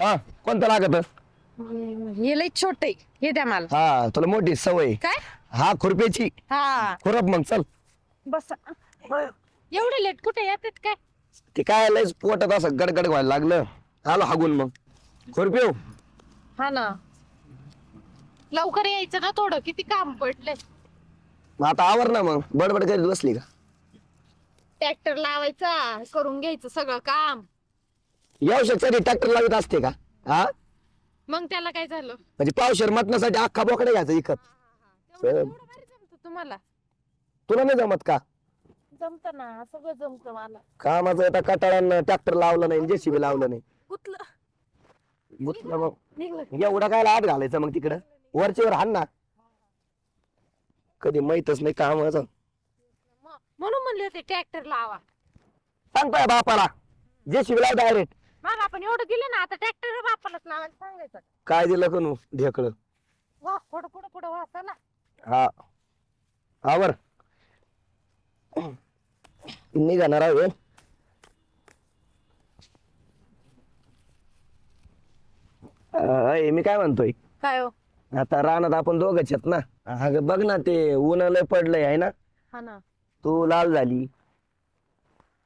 हा कोणतं लागत? हे लय छोटे हे द्या मला. हा तुला मोठी सवय काय? हा खुरप्याची. हा. खुरप मग चल. बस. एवढे लेट कुठे येतात काय? ते काय लयच पोटात असं गडगड व्हायला लागलं. आलो हागून मग. खुरपेव हा ना. लवकर यायचं ना थोडं. किती काम पडलंय. मग आता आवर ना मग. बडबड करीत बसली का? ट्रॅक्टर लावायचा करून घ्यायचं सगळं काम. येऊ शकते ट्रॅक्टर लावित असते का? हा? मग त्याला काय झालं? म्हणजे पावशेर मटण्यासाठी अख्खा बोकडे घ्यायचा इकत. तेवढं एवढं भारी जमतं तुम्हाला. तुला नाही जमत का? जमत ना सगळं जमत मला. कामाचं आता कटाळ्यानं ट्रॅक्टर लावलं नाही जेसीबी लावलं नाही. कुठलं गुतलं मग. निघलं. एवढा काय आत घालायचं मग तिकडं? वरच्यावर हाण ना. कधी माहितच नाही कामाचं. म्हणून म्हणले होते ट्रॅक्टर लावा. सांगतोय बापाला. जेसीबी लाव डायरेक्ट मग आपण एवढं दिलं ना आता ट्रॅक्टर बापालाच लावायला सांगायचं. काय दिलं कनू ढेकळ? वा पुढं पुढं पुढं चला हा. आवर निघाणार आहे अय, मी काय म्हणतोय? काय हो? आता रानात आपण दोघच आहेत ना. अगं बघ ना ते ऊन लय पडलंय आहे ना? हा ना. तू लाल झाली.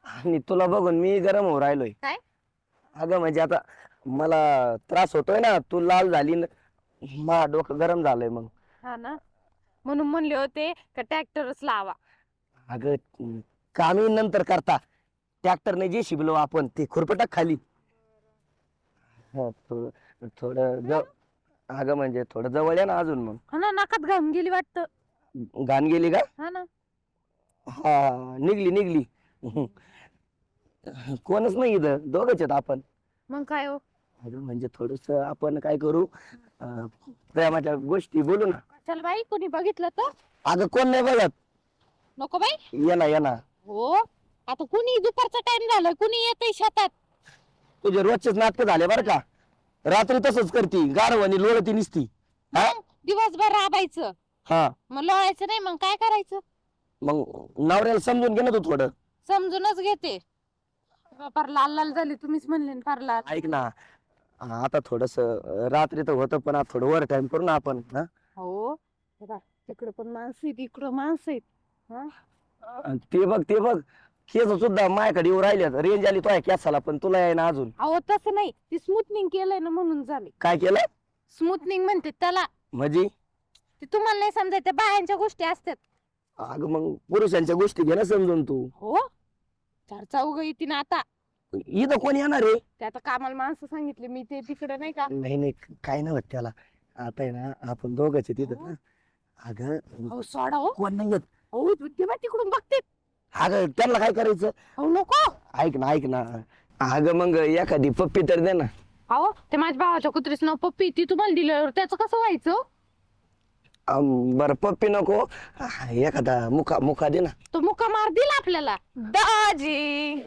आणि तुला बघून मी गरम होऊ राहिलोय. काय? अगं म्हणजे आता मला त्रास होतोय ना तू लाल झाली न मा डोकं गरम झालंय मग. हा ना. म्हणून म्हणले होते का ट्रॅक्टरच लावा. अगं कामी नंतर करता. ट्रॅक्टरने जे शिबलो आपण ते खुरपटाक खाली. हा, थोडं थोडं जव अगं म्हणजे थोडं जवळ आहे ना अजून मग. हा ना नाकात घाम गेली वाटत. घाण गेली का? हा ना. हा निघली निघली. कोणच नाही इथं. दोघच आहेत आपण. मग काय हो? अगं म्हणजे थोडस आपण काय करू? अं, प्रेमाच्या गोष्टी बोलू ना. चल बाई कोणी बघितलं तर? अगं कोण नाही बघत. नको बाई. ये ना ये ना. हो. आता कुणी दुपारचा टाइम झालाय कुणी येतंय शेतात? तुझे रोजचेच नाटक झाले बरं का. रात्री तसंच करती. गारवानी लोळती निसती. हा? मग दिवसभर राबायचं. हा. मग लोळायचं नाही मग काय करायचं? मग नवऱ्याला समजून घे ना तू थोडं. समजूनच घेते. फार लाल लाल झाली तुम्हीच म्हणले ना फार लाल ऐक ना हा, आता थोडस रात्री तर होतं पण आता थोडं वर टाइम करू ना आपण हा? हो तिकडे पण माणसं आहेत इकडं माणसं आहेत हा? ते बघ ते बघ केस सुद्धा माझ्याकडे येऊ राहिल्यात रेंज आली तो केसाला पण तुला आहे ना अजून. अहो तसं नाही ती स्मूथनिंग केलंय ना म्हणून झाले. काय केलं स्मूथनिंग म्हणते त्याला. म्हणजे? ते तुम्हाला नाही समजायचं बायांच्या गोष्टी असतात. अगं मग पुरुषांच्या गोष्टी घे ना समजून तू. हो? चार चौघ येते ना आता. इथं कोण येणार रे ते आता कामाला माणसं सांगितले मी ते तिकडे नाही का? नाही नाही काय नाही होत त्याला. आता आहे ना आपण दोघच आहे तिथं ना. अगं सोडा हो. कोण नाही येत. हो तेव्हा तिकडून बघते. अगं त्यांना काय करायचं? हो नको. ऐक ना ऐक ना. अगं मग एखादी पप्पी तर दे ना. अहो ते माझ्या भावाच्या कुत्रीच नाव पप्पी ती तुम्हाला दिलं त्याचं कसं व्हायचं? बरं पप्पी नको. एखादा मुका मुका दे ना. तो मुका मार दिला आपल्याला. दाजी.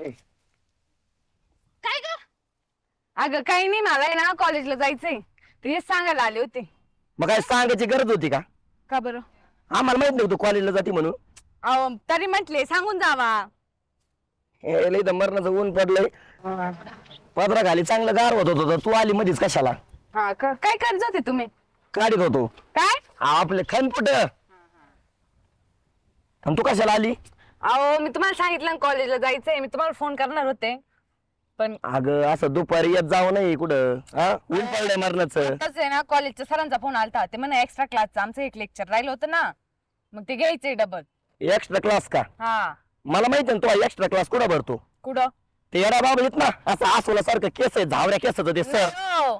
काय ग? अगं काही नाही मला आहे ना कॉलेजला जायचंय. तर हे सांगायला आले होते. मग काय सांगायची गरज होती का? का बरं? आम्हाला माहीत नव्हतं कॉलेजला जाते म्हणून. अहो तरी म्हटले सांगून जावा. हे लय तर मरणाचं ऊन पडलंय. पदरा खाली चांगलं गार होत होतं तू आली मधीच कशाला? हा का? काय करत जाते तुम्ही? काढीत होतो. काय? आपले खनपट. आणि तू कशाला आली? अहो मी तुम्हाला सांगितलं कॉलेजला जायचंय. मी तुम्हाला फोन करणार होते. पण अगं असं दुपारी येत जाऊ नाही कुठं. हा? ऊन पडलंय मरणाचं. आहे ना कॉलेजच्या सरांचा फोन आलता. ते म्हणा एक्स्ट्रा क्लासचं आमचं एक लेक्चर राहिलं होतं ना. मग ते घ्यायचंय डबल एक्स्ट्रा क्लास का? हा. मला माहिती ना तू एक्स्ट्रा क्लास कुठं भरतो? कुठं? ते येडा बाबा येत ना असं आसोला सारखं केस आहे झावऱ्या केसाचं ते सर हो.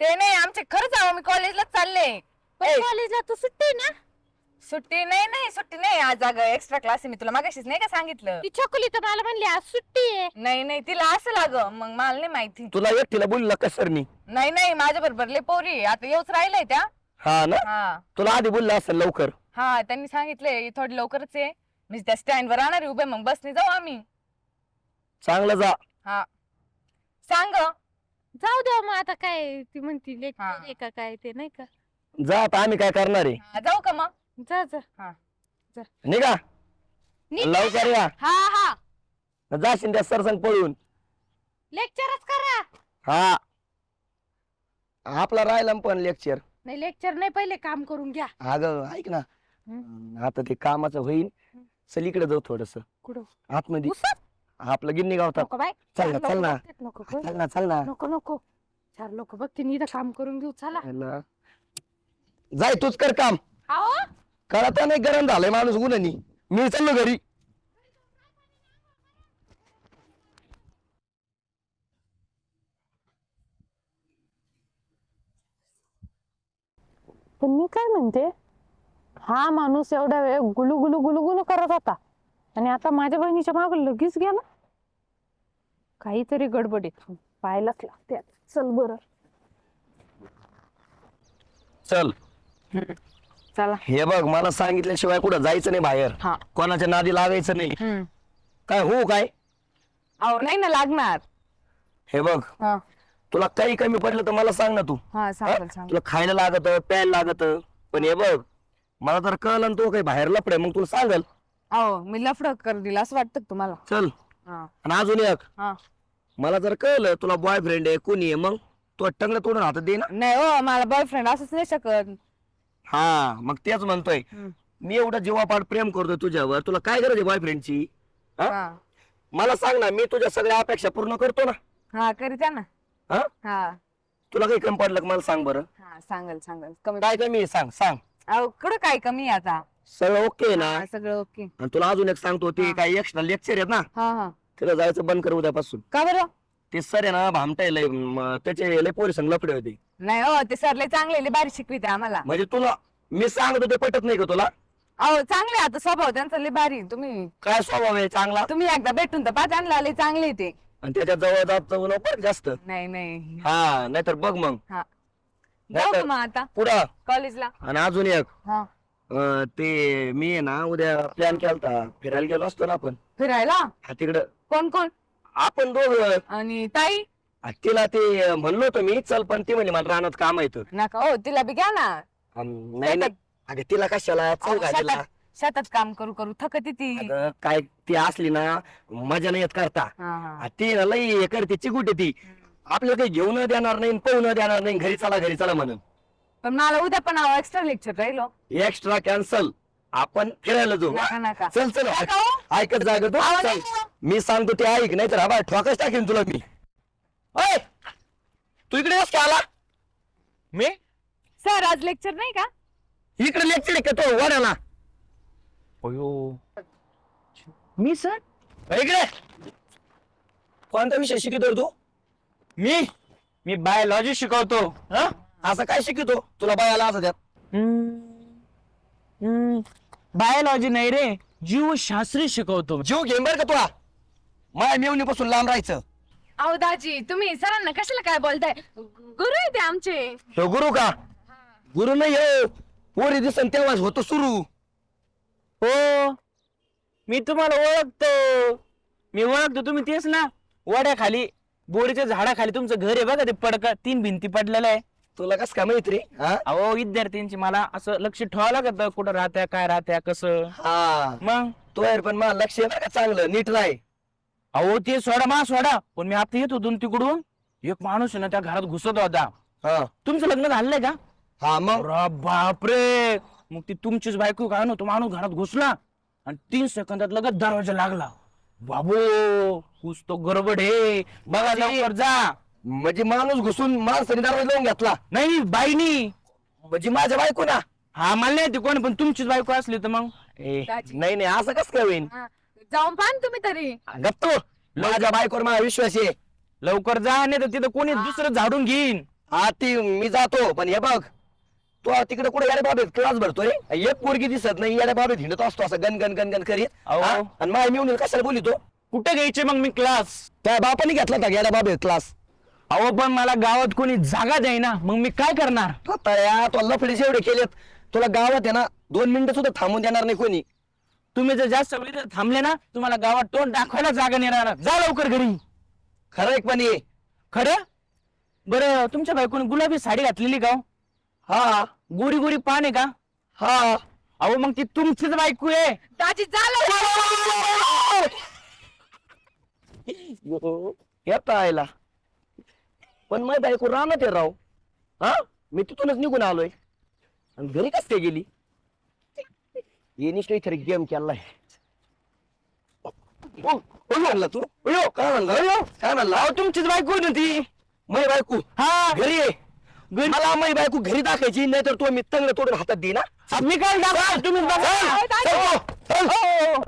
ते नाही आमचे खरंच अहो मी कॉलेजला चालले. पण कॉलेजला तर सुट्टी आहे ना? सुट्टी नाही नाही सुट्टी नाही. आज अगं एक्स्ट्रा क्लास आहे मी तुला मागाशीच नाही का सांगितलं? ती छकुली तर मला म्हणली आज सुट्टी आहे. नाही नाही तिला असं लाग. मग मला नाही माहिती. तुला एकटीला बोलला का सरनी नाही नाही माझ्या बरोबर लय पोरी आहे. आता येऊच राहिलंय त्या. हा ना? हा. तुला आधी बोलला असेल लवकर. हा त्यांनी सांगितलंय थोडी लवकरच आहे. मी त्या स्टँड वर राहणार आहे उभे मग बसने जाऊ आम्ही. चांगलं जा. हा. सांग. जाऊ द्या मग आता काय ती म्हणती हा. लेक्चर का काय ते नाही का? जा आता आम्ही काय करणार आहे? हा, जाऊ का मग? जा जा. निघा. लवकर या. हा हा. जाशील त्या सरसंग पळून. लेक्चरच करा. हा. आपला राहिला पण लेक्चर नाही लेक्चर नाही पहिले काम करून घ्या. अगं ऐक ना. आता ते कामाचं होईल चल इकडे जाऊ थोडस. कुठं? आतमध्ये. आपलं गिन्नी गावतात. नको बाय चल ना चार चल लोकं ना बघतात, नको गं. चल ना चल ना. नको नको. चार लोक बघते इथं काम करून घेऊ. चला. जाय तूच कर काम. कळत नाही गरम झालंय माणूस गुन्हानी मी चाललो घरी. पण मी काय म्हणते? हा माणूस एवढा वेळ गुलू गुलू गुलू गुलू करत होता. आणि आता माझ्या बहिणीच्या माग लगेच गेला. काहीतरी गडबडीत पाहायलाच लागते आता. चल बर. चल. चला. हे बघ मला सांगितल्याशिवाय कुठं जायचं नाही बाहेर. हा. कोणाच्या नादी लागायचं नाही. हम्म. काय हो काय? अहो नाही ना लागणार. हे बघ. हा. तुला काही कमी पडलं तर मला सांग ना तू. हा हा? सांगल सांगल तुला खायला लागत प्यायला लागत. पण हे बघ मला जर कळलं ना तो काही बाहेर लपडे मग तुला सांगल. अहो मी लफड कर दिला असं वाटतं का तुम्हाला? चल. हा. आणि अजून एक. हा. मला जर कळलं तुला बॉयफ्रेंड आहे कोणी आहे मग तो टंगड तोडून हातात दे ना. नाही हो मला बॉयफ्रेंड असंच नाही शकत. हा मग तेच म्हणतोय. हम्म. मी एवढा जीवापाड प्रेम करतोय तुझ्यावर. तुला काय गरज आहे बॉयफ्रेंडची हा? हा. मला सांग ना मी तुझ्या सगळ्या अपेक्षा पूर्ण करतो ना. हा करीत्या ना. हा? हा. तुला काही कमी पडलं का मला सांग बरं. हा सांगल सांगल. कमी काय कमी आहे सांग सांग. अहो कुठं काय कमी आहे आता? सगळं ओके ना? हा, सगळं ओके आणि तुला अजून एक सांगतो ते. काही एक्स्ट्रा लेक्चर आहेत ना? हा हा. तिला जायचं बंद कर उद्यापासून. का बरं? ते सर आहे ना भामटाय लय म, त्याचे लय पोरी संग लफडे होते. नाही हो ते सरले चांगले लय भारी शिकविते आम्हाला. म्हणजे तुला मी सांगतो ते पटत नाही का तुला? अहो चांगले आता स्वभाव त्यांचा लय भारी तुम्ही. काय स्वभाव आहे चांगला? तुम्ही एकदा भेटून तर पा त्यांना लय चांगले ते. आणि त्याच्याजवळ जात जाऊ नको जास्त. नाही नाही. हा नाहीतर बघ मग. हा. जाऊ का मग आता? पुढं. कॉलेजला. आणि अजून एक. हा. अं, ते मी आहे ना उद्या प्लॅन केलता. फिरायला गेलो असतो ना आपण. फिरायला? हा तिकडं. कोण कोण? आपण दोघं. आणि ताई? तिला ते म्हणलो होतो मी चल पण ती म्हणजे मला रानात काम येतं नका हो तिला बी घ्या ना. नाही नाही. अगं तिला कशाला? गाडीला शेतात शेतात काम करू करू थकती ती. अगं, काय ती असली ना मजा नाही येत करता. हा हा. आ, ती ना लई हे करते चिकुटे ती. आपल्याला काही घेऊन देणार नाही पाहून देणार नाही घरी चला घरी चला म्हणून. पण मला उद्या पण एक्स्ट्रा लेक्चर राहिलो. एक्स्ट्रा कॅन्सल आपण फिरायला जाऊ. नका नका. चल चल. नका हो. ऐकत जाग तू. चल. हो. मी सांगतो ते ऐक नाही तर हवा ठोकच टाकेन तुला मी. ओय! तू इकडे येस का आला? मी? सर आज लेक्चर नाही का? इकडे लेक्चर आहे का तो वाड्याला अयो. मी सर? इकडे. कोणता विषय शिकवतो तू? मी? मी बायोलॉजी शिकवतो. हा? असं काय शिकवतो? तुला बायाला असं त्यात बायोलॉजी नाही रे जीवशास्त्री शिकवतो. जीव घेऊन बरं का तुला? माय मेवणी पासून लांब राहायचं. अहो दाजी तुम्ही सरांना कशाला काय बोलताय? गुरु आहे ते आमचे. हे गुरु का? गुरु नाही हो. पोरी दिसन तेव्हाच होतो सुरू. हो. मी तुम्हाला ओळखतो. मी ओळखतो तुम्ही तेच ना. वड्याखाली बोरीच्या झाडाखाली तुमचं घर आहे बघा ते पडका. तीन भिंती पडलेलं आहे. तुला कस का माहीत रे? हा? अहो विद्यार्थ्यांची मला असं लक्ष ठेवावं लागत कुठं राहत्या काय राहत्या कसं? हा. मग? तो यार पण मला लक्ष आहे बरं का चांगलं नीट राय अहो ते सोडा मा सोडा. पण मी आता येत होतो ना तिकडून. एक माणूस आहे ना त्या घरात घुसत होता. हा. तुमचं लग्न झालंय का? हा मग? अरे बापरे! मग ती तुमचीच बायको काय ना? तो माणूस घरात घुसला आणि तीन सेकंदात लगेच दरवाजा लागला. बाबू कुछ तो गडबड आहे. बघा लवकर जा. म्हणजे माणूस घुसून माणसाने दरवाजा लावून घेतला. नाही नाही, बाईनी. म्हणजे माझ्या बायको ना हा मला नाही ते कोण पण तुमचीच बायको असली तर मग. ए, दाजी. नाही नाही असं कस काय होईन? जाऊन पाहा ना तुम्ही तरी. गप्तो माझ्या बायकोवर माझा विश्वास आहे. लवकर जा नाही तर तिथं कोणी दुसरं झाडून घेईन. हा ती मी जातो पण हे बघ. तू तिकडे कुठे याडे बाबेत क्लास भरतोय? एक पोरगी दिसत नाही याडे बाबेत हिंडत असतो असं गन गन गन गन करीत. अहो. हा? आणि माझ्या मिळून कशाला बोली तो? कुठे घ्यायचे मग मी क्लास? त्या बापाने घेतला होता याडे बाबेत क्लास. अहो पण मला गावात कोणी जागा द्यायना. मग मी काय करणार? आता या तो लफडेच एवढे केलेत. तुला गावात आहे ना दोन मिनिटं सुद्धा थांबून देणार नाही कोणी. तुम्ही जर जास्त वेळ इथं थांबले ना तुम्हाला गावात तोंड दाखवायला जागा नाही राहणार. जा लवकर घरी. खरं एक पण ये खरं? बरं तुमच्या बायकोने गुलाबी साडी घातलेली का हो? हा. गोरी गोरी पान आहे का? हा. अहो मग ती तुमचीच बायको आहे. दाजी झालं येता आयला पण माझी बायको राहणार आहे राव. हा? मी तिथूनच निघून आलोय. आणि घरी कस काय गेली? ये निश्चय इथे गेम केलाय म्हणला तू? अयो काय म्हणला? अयो काय म्हणला? अहो, तुमचीच बायको ना ती. मै बायको. हा. घरी आहे. मला मै बायको घरी दाखायची नाही तर तो मी तंगड तोडून हातात दे ना मी काय तुम्ही चल, चल, चल.